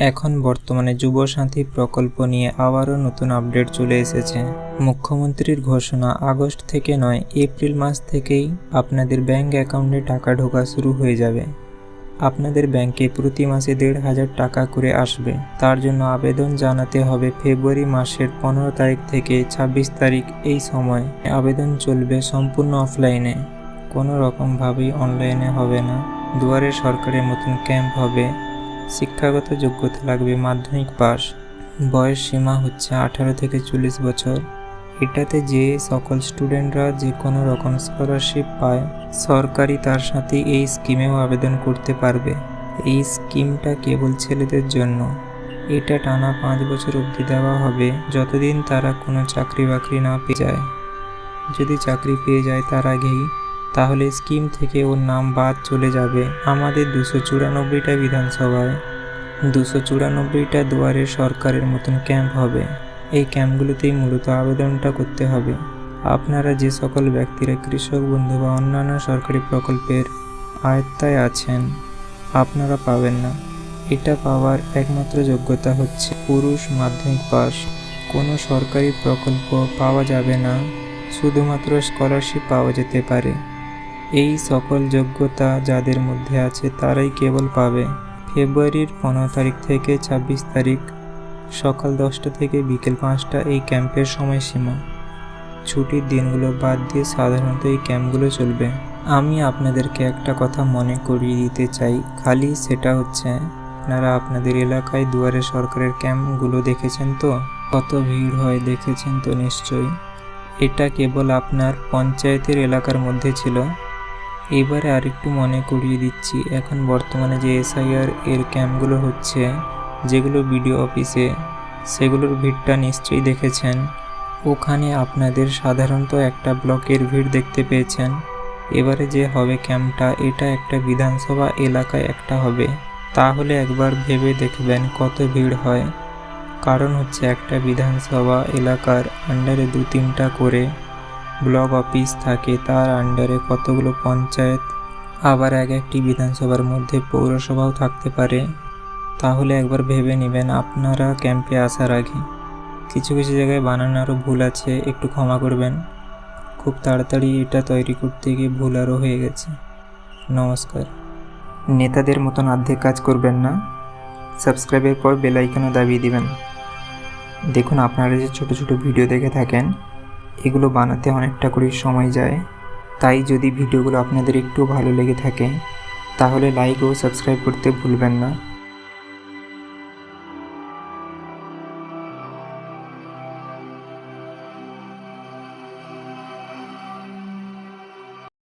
এখন বর্তমানে যুব সাথী প্রকল্প নিয়ে আবারও নতুন আপডেট চলে এসেছে। মুখ্যমন্ত্রীর ঘোষণা আগস্ট থেকে নয়, এপ্রিল মাস থেকেই আপনাদের ব্যাংক অ্যাকাউন্টে টাকা ঢোকা শুরু হয়ে যাবে। আপনাদের ব্যাংকে প্রতি মাসে দেড় হাজার টাকা করে আসবে। তার জন্য আবেদন জানাতে হবে ফেব্রুয়ারি মাসের পনেরো তারিখ থেকে ছাব্বিশ তারিখ এই সময়। আবেদন চলবে সম্পূর্ণ অফলাইনে। কোনো রকমভাবেই অনলাইনে হবে না। দুয়ারে সরকারের মতন ক্যাম্প হবে। শিক্ষাগত যোগ্যতা লাগবে মাধ্যমিক পাস বয়স সীমা হচ্ছে আঠারো থেকে চল্লিশ বছর। এটাতে যে সকল স্টুডেন্টরা যে কোনো রকম স্কলারশিপ পায়, সরকারি তার সাথে এই স্কিমেও আবেদন করতে পারবে। এই স্কিমটা কেবল ছেলেদের জন্য। এটা টানা পাঁচ বছর অবধি দেওয়া হবে যতদিন তারা কোনো চাকরি বাকরি না পেয়ে যায়। যদি চাকরি পেয়ে যায় তার আগেই তাহলে স্কিম থেকে ওর নাম বাদ চলে যাবে আমাদের দুশো চুরানব্বইটা বিধানসভায়। দুশো চুরানব্বইটা দুয়ারে সরকারের মতন ক্যাম্প হবে। এই ক্যাম্পগুলোতেই মূলত আবেদনটা করতে হবে। আপনারা যে সকল ব্যক্তিরা কৃষক বন্ধু বা অন্যান্য সরকারি প্রকল্পের আয়ত্তায় আছেন, আপনারা পাবেন না। এটা পাওয়ার একমাত্র যোগ্যতা হচ্ছে পুরুষ মাধ্যমিক পাস। কোনো সরকারি প্রকল্প পাওয়া যাবে না, শুধুমাত্র স্কলারশিপ পাওয়া যেতে পারে। এই সকল যোগ্যতা যাদের মধ্যে আছে তারাই কেবল পাবে। ফেব্রুয়ারির পনেরো তারিখ থেকে ছাব্বিশ তারিখ সকাল দশটা থেকে বিকেল পাঁচটা এই ক্যাম্পের সময়সীমা। ছুটির দিনগুলো বাদ দিয়ে সাধারণত এই ক্যাম্পগুলো চলবে। আমি আপনাদেরকে একটা কথা মনে করিয়ে দিতে চাই, খালি সেটা হচ্ছে, আপনারা আপনাদের এলাকায় দুয়ারে সরকারের ক্যাম্পগুলো দেখেছেন তো? কত ভিড় হয় দেখেছেন তো নিশ্চয়ই? এটা কেবল আপনার পঞ্চায়েতের এলাকার মধ্যে ছিল। এবারে আরেকটু মনে করিয়ে দিচ্ছি, এখন বর্তমানে যে এসআইআর এর ক্যাম্পগুলো হচ্ছে, যেগুলো বিডিও অফিসে, সেগুলোর ভিড়টা নিশ্চয়ই দেখেছেন। ওখানে আপনাদের সাধারণত একটা ব্লকের ভিড় দেখতে পেয়েছেন। এবারে যে হবে ক্যাম্পটা, এটা একটা বিধানসভা এলাকায় একটা হবে। তাহলে একবার ভেবে দেখবেন কত ভিড় হয়। কারণ হচ্ছে একটা বিধানসভা এলাকার আন্ডারে দু তিনটা করে ব্লক অফিস থাকে, তার আন্ডারে কতগুলো পঞ্চায়েত, আবার এক একটি বিধানসভার মধ্যে পৌরসভাও থাকতে পারে। তাহলে একবার ভেবে নেবেন, আপনারা ক্যাম্পে আসার আগে। কিছু কিছু জায়গায় বানানো আরও ভুল আছে, একটু ক্ষমা করবেন। খুব তাড়াতাড়ি এটা তৈরি করতে গিয়ে ভুল আরও হয়ে গেছে। নমস্কার। নেতাদের মতন অর্ধেক কাজ করবেন না। সাবস্ক্রাইবের পর বেল আইকনও দাবিয়ে দিবেন। দেখুন, আপনারা যে ছোট ছোট ভিডিও দেখে থাকেন এগুলো বানাতে অনেকটা করে সময় যায়। তাই যদি ভিডিওগুলো আপনাদের একটু ভালো লেগে থাকে, তাহলে লাইক ও সাবস্ক্রাইব করতে ভুলবেন না।